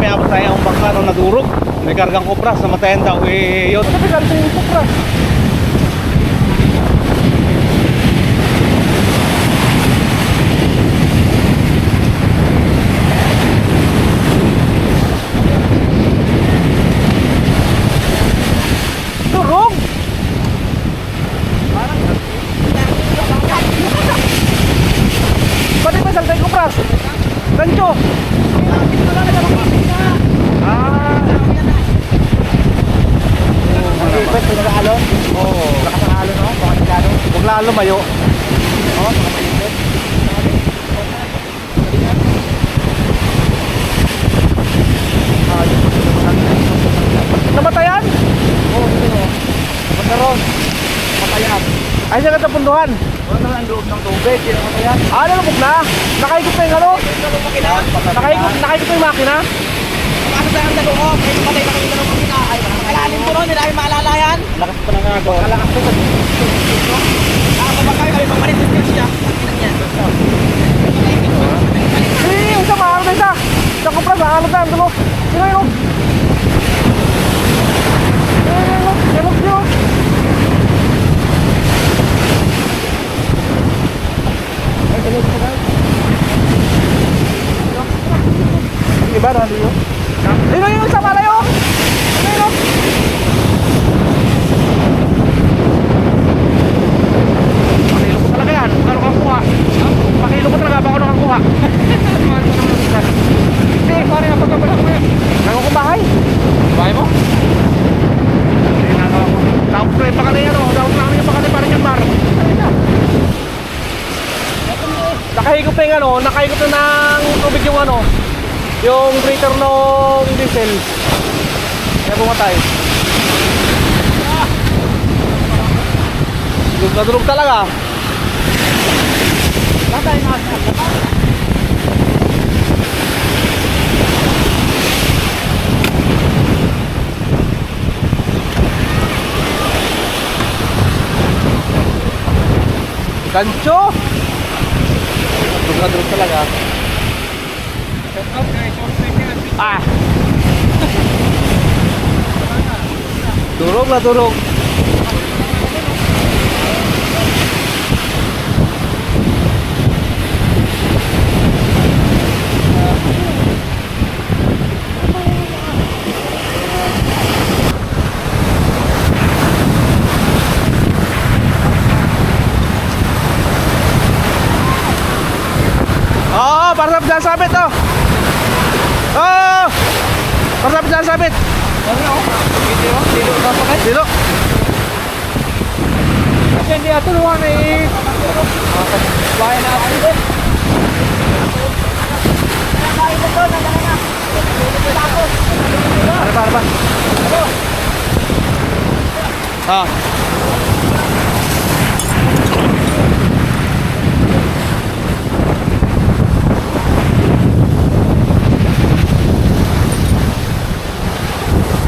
may abot tayo ang bangka nung nadurog. May kargang kupras, namatayan daw. Eh, yun. Ba yung kupras? Durog! Pati ba saltay kupras? Gancho! Ah! Ipit, pinag-aalon. Oo. Lakas ang alon, no? Baka nagkano. Lumayo. Oo. Namatayan? Oo, oh. Basta ron. Matayan. Ay, siya katapunduhan. Wala naman ang loob ng tubig. Yun ang matayan. Ah, nalubog na. Nakaikot pa yung ano? Nakaikot, nakaikot pa yung makina? Ano sa ang dalo ko? May patay na kami ng makina. Ay, kailalim ko ron, hindi namin maalala yan. Lakas pa na nga ako. Kalakas ko sa Ako. Eh, isa maano na isa. Sa maano na. Ano? Sino yun? Eh, ano? Ano yun? Diba, nandun yun? Sino yun sa malayo? Ano yun? Pakilo ko talaga yan. Kano kang kuha? Pakilo ko talaga. Baka ano kang kuha? Hindi, pare nga pagkabalang mo yan. Nako kong bahay. Bahay mo? Hindi na ako. Dapat ko yung pakali yan o. Dapat namin yung pakali para niyang bar. Nakahigop na yung ano, nakahigop na ng tubig yung ano, yung breaker ng diesel. Kaya pumatay. Dulog na dulog talaga. Tatay na. Gancho! Dulog na dulog talaga. Ah! Durog na durog. Oo, para sa pinasabit oh. Oo! Para sa pinasabit. Dilo. Kasi hindi ato luwan eh. Bahay na ako. Ano ba, ano ba? Ah.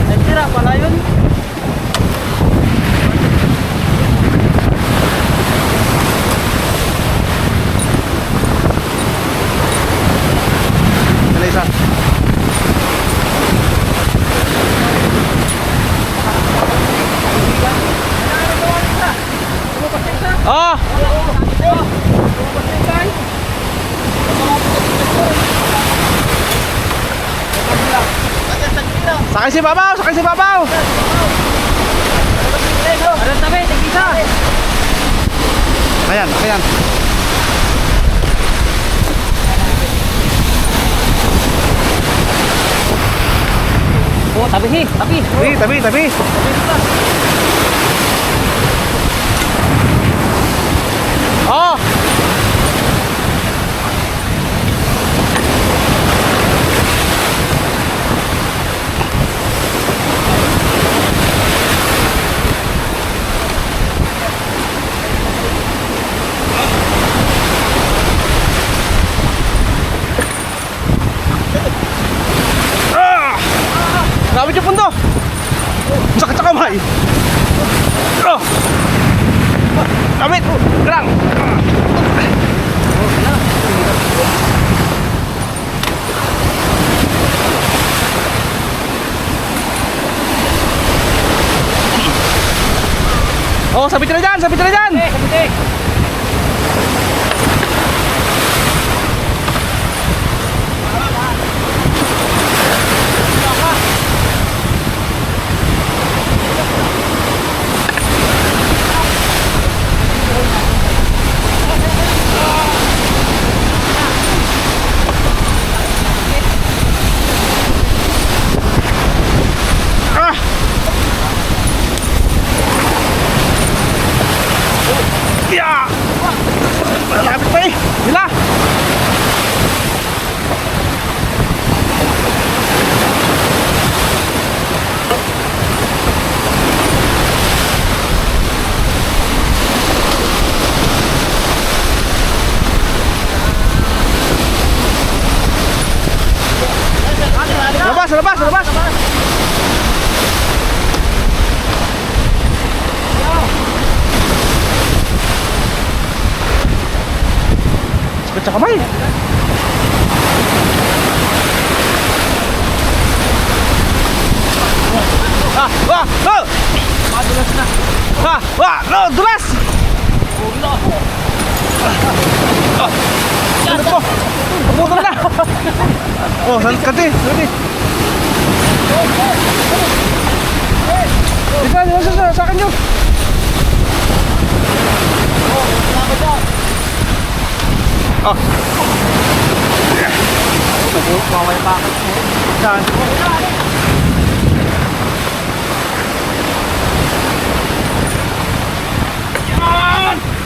Nagtira pala yun. Dala isa. Ah! Sakay si Babaw! Sakay si Babaw! Ano tabi? Tigisa. Ayan, ayan. Oh, tabi hi. Tabi. Tabi, tabi, tabi. Oh! Oh, kati, kati. Dito, dito, dito, sa akin yun. Oh. Bawal pa ako. Saan?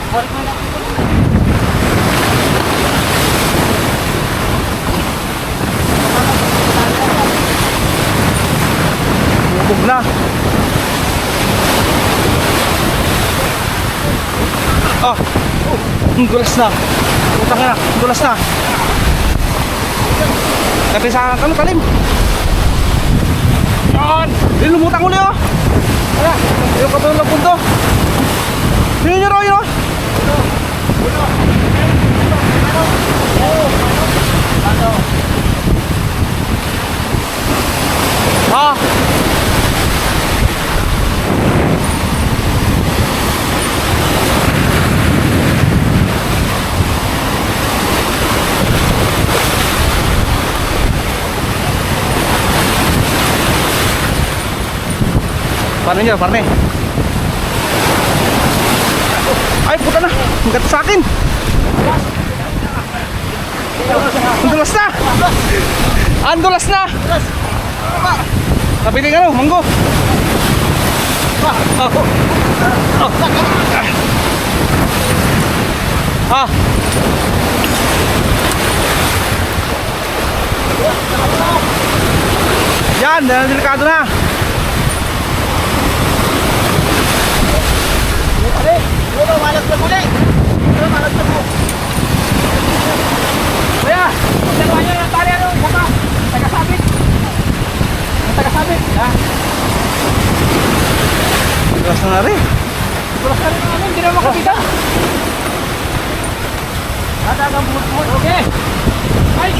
Bubog na. Ah, ang dulas na. Utang na, ang dulas na. Tapi sa ano talim? Yan! Hindi lumutang uli oh! Kaya, yung katulong ng punto. Yun yun oh, yun oh! Ah! Paano nyo, parne? Ay, puta na! Ang gata sa akin! Ang dulas na! Ang dulas na! Sabi ano, manggo! Oh. Oh. Ah! Yan, delikado na! Uli! Ulo, malaglag uli! Ulo, malaglag mo! Kuya, dalawa nyo yung tali ano, isa pa. Tagasabit. Yung tagasabit. Ha? Dulas na na rin. Tulas ka rin ano, hindi na makapitan. Hadagang bumut-bumut. Okay. Ay,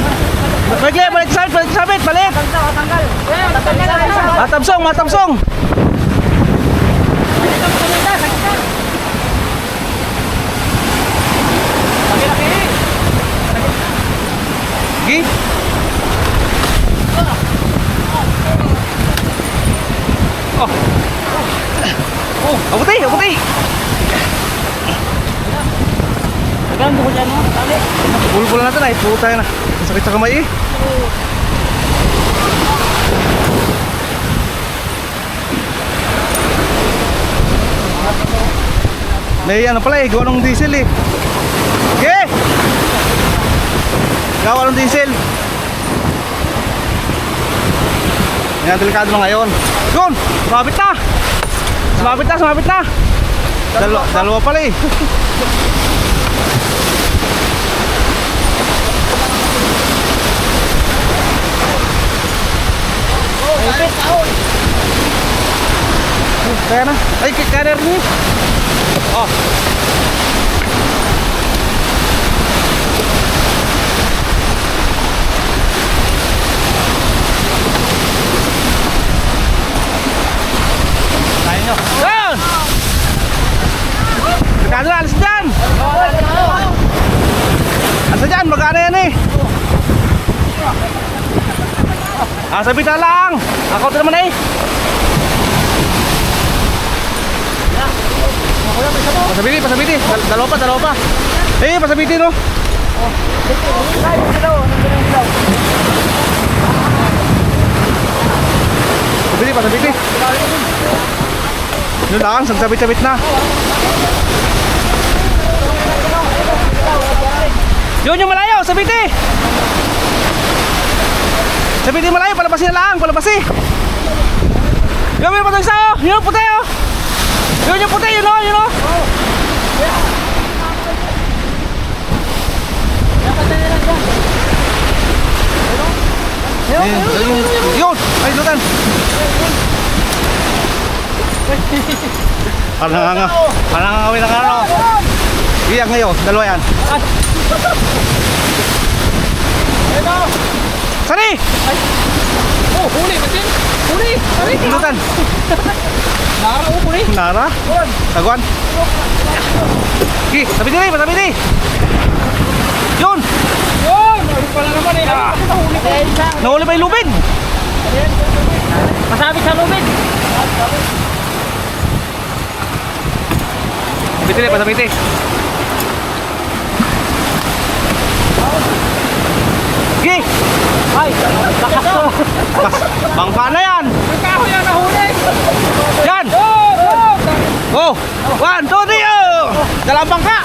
Balik, balik sabit, balik sabit, balik! tanggal, tanggal. Na. Matamsong, matamsong! Gi? Oh. Abuti, abuti. Tagang buko dyan mo, tali. Pulpul natin ay puta na. Sakit sa kamay eh. May ano pala eh, gawa ng diesel eh. Ge! Gawa ng diesel. Yan, delikado na ngayon. Yun! Sumabit na! Sumabit na, sumabit na! Dalawa, dalawa pala eh. Kaya na. Ay, kaya na rin eh. Oh. nyo. Down! Magkano alis dyan? Asa dyan? Magkano yan eh? Ah, sabi na lang. Ako ito naman eh. Pasabiti, pasabiti. Dalawa pa, dalawa pa. Eh, pasabiti no. Oh, dito. Dito, dito. Pasabiti, pasabiti. Yun lang, sagsabit-sabit na. Yun yung malayo, sabiti! Sabiti malayo, palabasin na lang, palabasin! Yun yung puti isa, oh! Yun yung puti, oh! Yun yung puti, yun oh, yun oh! Yun, yun, yun, yun! Ay, lutan! Parang nga, parang nga ng ano. Iyan ngayon, dalawa yan. Sari! Oh, huli, Matin! Huli! Huli! Lutan! Nara, oh, huli! Nara? Taguan? Ki, sabi din, sabi din! Yun! Yun! Ano pala naman eh? Ah. Nahuli pa yung lubid! Masabit sa lubid! Sabiti din, pasabiti. Ki! Ay! Lakas to! Bangka na yan! Ang kahoy yan nahuli! Yan! Oh! Oh! Oh! One, two, three, oh! Dalawang bangka!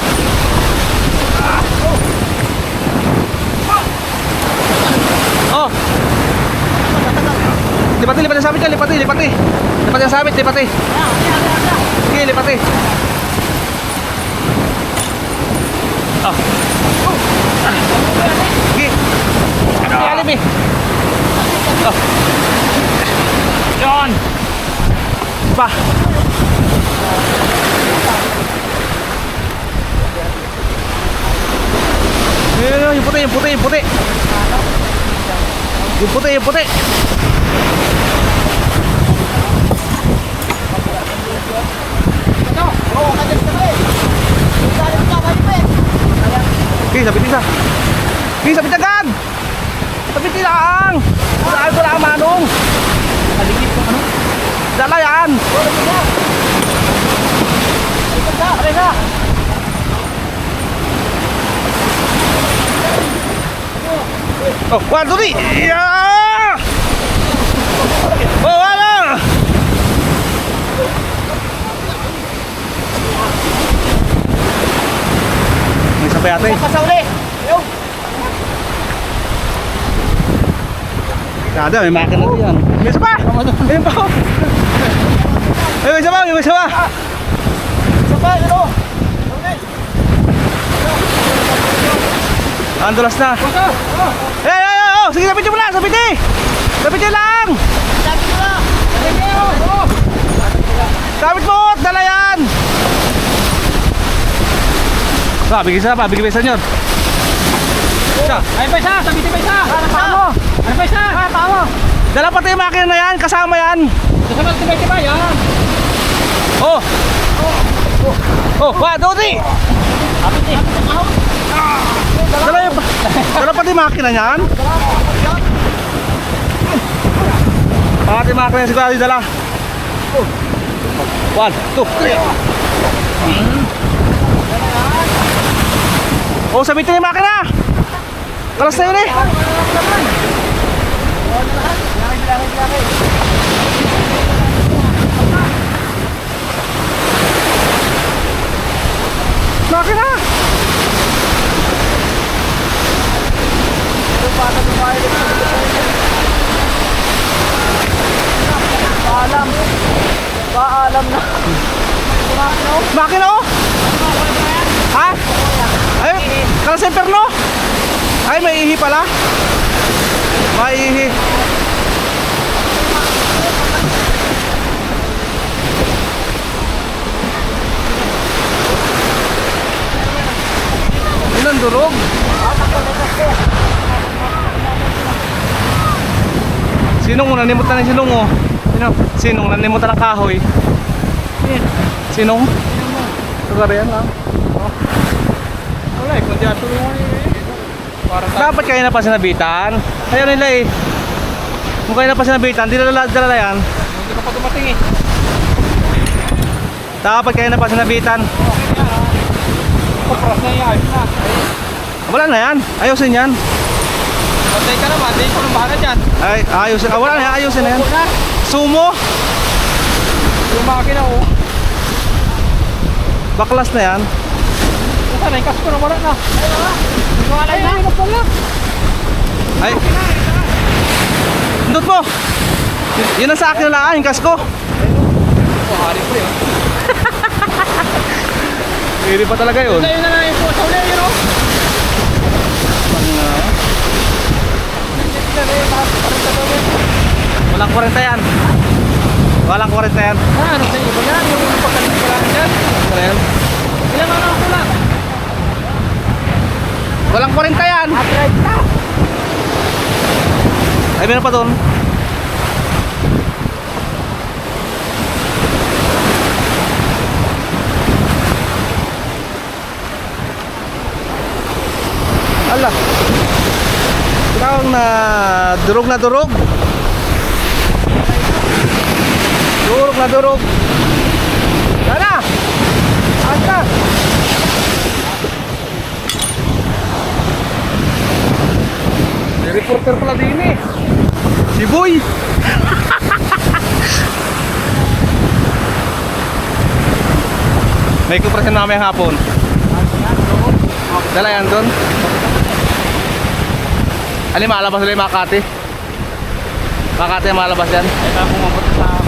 Oh! Lipati, lipati sabit yan, lipati, lipati. Lipati sabit, lipati. Sige, lipati. Oh. Sige. Alim eh. Oh. Pa. Yun, yun, yung puti, yung puti, yung puti. Yung puti, yung puti. Okay, sabit isa. Okay, sabit agad. Sabit lang. Wala ko lang manong. Aligit ko ano? Dala yan. Oh, one, two, three. Yeah! Oh, wala! May isa pa yata eh. Pasauli! Kada, may makina diyan. May isa pa! Ayun pa! oh. Ay, may isa pa, may isa pa! Isa pa, yun o! Andulas na. Eh, ay, ay, oh, sige, sapit nyo mo lang, sapit eh! Sapit nyo lang! Sabi ko na! Sapit mo, dala yan! Pa, bigay isa pa, bigay isa nyo. Isa. Ay, pa isa! Sabitin pa! Tama! Ay, pa isa! Tama! Dala pati yung makina na yan, kasama yan. Kasabat si Betty ba? Yan! Oh! Oh, one, two, three! Dala yung, dala pati makina niyan. Pati makina siguro yung dala. One, two, three. Oh, sabitin yung makina. Kalas na yun eh. Makina! Paalam. Paalam na. Makina oh! Ha? Ay, kalas yung perno? Ay, may ihi pala. May ihi. Ang durog. Sinong nanimutan ng sinong mo? Sino? Sinong nanimutan ng kahoy? Sinong? Taga yan lang. Wala eh, kung di ato yung Parang Dapat kayo na pa sinabitan. Ayaw nila eh. Kung kayo na pa sinabitan, di dala dala na yan. Hindi ka pa dumating eh. Dapat kayo na pa sinabitan. Kapras na yan. Ayos na. Wala na yan. Ayusin yan. Patay ka naman. Hindi ko nang bahala dyan. Ay, ayusin. Ah, wala na yan. Ayusin na yan. Na. Sumo. Yung makina oh. Baklas na yan. Basta na yung kasko na wala na. Ayun na. Wala na. Ay. Indot mo. Y- yun ang sa akin na yung kasko. Oh, hari ko yun. Hindi pa talaga yun. Ayun na na yung puso ulit. Yun oh. Walang 40 yan. Walang 40 yan. Ah, ano sa iba yan? Yung. Ano yan? Ilang ano ang kulang? Walang 40 yan. Ay, meron pa doon. Ala. Tawag na durog na durog. Durog na durog. Sana. Asa. May reporter pala din eh. Si Boy! May kupresyon namin hapon. Dala yan doon. Alin malabas ulit Makati? Makati malabas yan. Ay, pumabot sa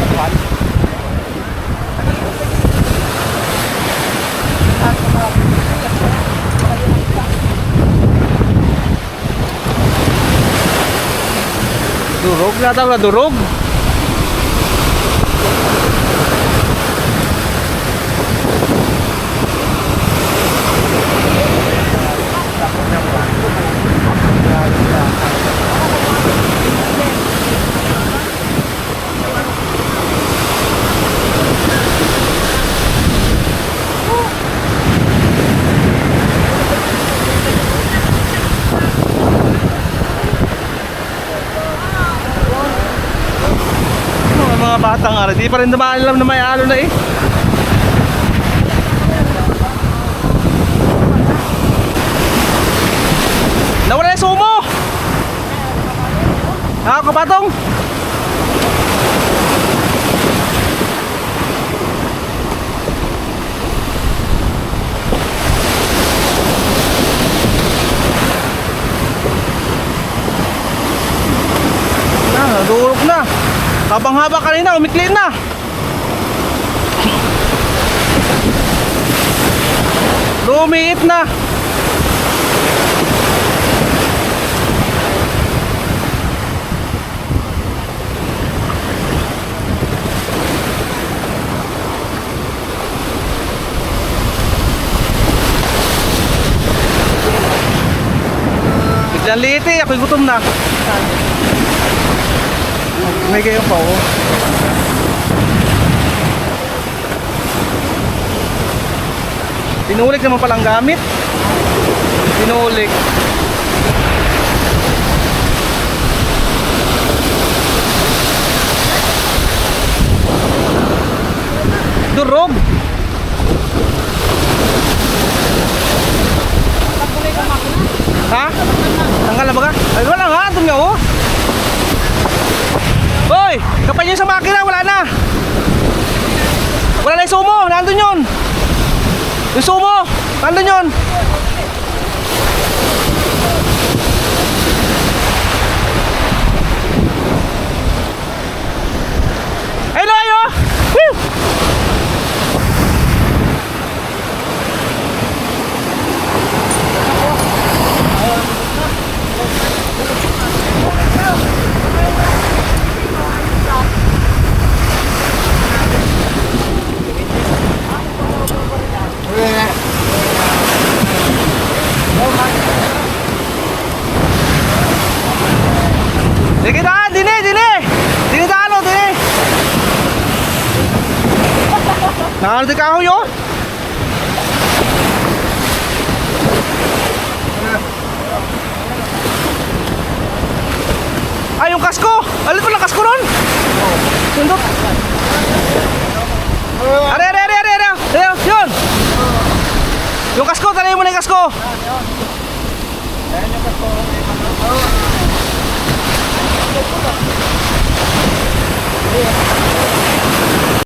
katuan. Durog na daw na durog. Mga, mga batang ara, di pa rin naman alam na may alo na eh. Nawala yung sumo! Ah, kapatong! Na, nadurog na. Habang haba kanina, umikli na. Lumiit na. Biglang liit eh, ako'y gutom na. May gayon pa oh. Tinulik naman palang gamit. Tinulik. Durog. Ha? Tanggal na ba ka? Ay wala nga, andun nga oh. Hoy! Kapal nyo sa makina, wala na! Wala na yung sumo! Nandun yun! Yung sumo! Nandun yun! Sige na, dini, dini. Dini talo, dini. Nakano di kahoy oh. Ay, yung kasko! Alit mo lang kasko ron! Sundot! Are, are, are, are, are! Yun! Yung kasko, talayin mo na yung kasko! Yun! Yeah.